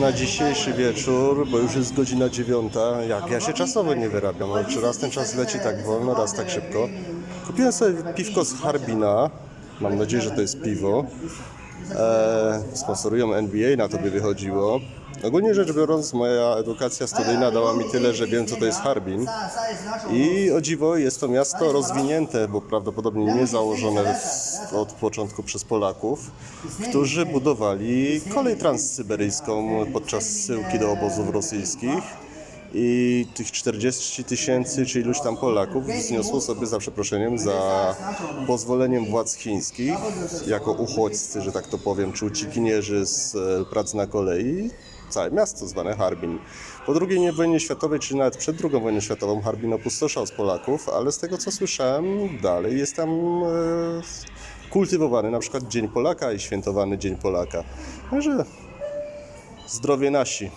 na dzisiejszy wieczór, bo już jest godzina dziewiąta. Jak ja się czasowo nie wyrabiam, ale czy raz ten czas leci tak wolno, raz tak szybko. Kupiłem sobie piwko z Harbina. Mam nadzieję, że to jest piwo. E, sponsorują NBA, na to by wychodziło. Ogólnie rzecz biorąc, moja edukacja studyjna dała mi tyle, że wiem, co to jest Harbin. I o dziwo jest to miasto rozwinięte, bo prawdopodobnie nie założone w- od początku przez Polaków, którzy budowali kolej transsyberyjską podczas zsyłki do obozów rosyjskich. I tych 40 tysięcy czy iluś tam Polaków wzniosło sobie za przeproszeniem, za pozwoleniem władz chińskich, jako uchodźcy, że tak to powiem, czy uciekinierzy z e, pracy na kolei, całe miasto zwane Harbin. Po II wojnie światowej, czy nawet przed II wojną światową, Harbin opustoszał z Polaków, ale z tego co słyszałem, dalej jest tam e, kultywowany na przykład Dzień Polaka i świętowany Dzień Polaka. Także zdrowie nasi.